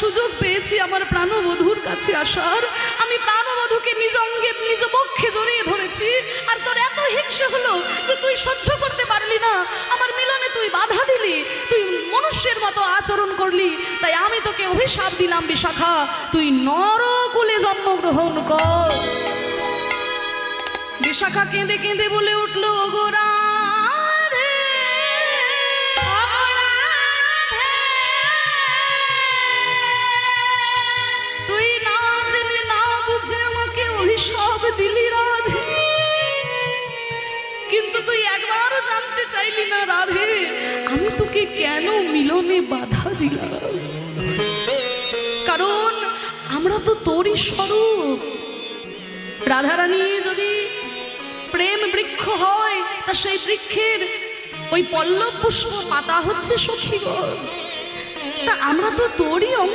সুযোগ পেয়েছি আমার প্রাণবধূর কাছে আসার। আমি প্রাণবধূকে নিজ অঙ্গে, নিজ পক্ষে জড়িয়ে ধরেছি। আর তোর এত হিংসে হলো যে তুই সহ্য করতে পারলি না। আমার মিলনে তুই বাধা দিলি, তুই মনুষ্যের মতো আচরণ করলি। তাই আমি তোকে অভিশাপ দিলাম বিশাখা, তুই নরকুলে জন্মগ্রহণ কর। বিশাখা কেঁদে কেঁদে বলে উঠল গোরা দিলি রাধে। কিন্তু তুই একবারও জানতে চাইলি না রাধে, আমি তোকে কেন মিলনে বাধা দিলাম? কারণ আমরা তো তোরই স্বরূপ। রাধারানী যদি প্রেম বৃক্ষ হয়, তা সেই বৃক্ষের ওই পল্লব পুষ্প পাতা হচ্ছে সখীগণ। তা আমরা তো তোরই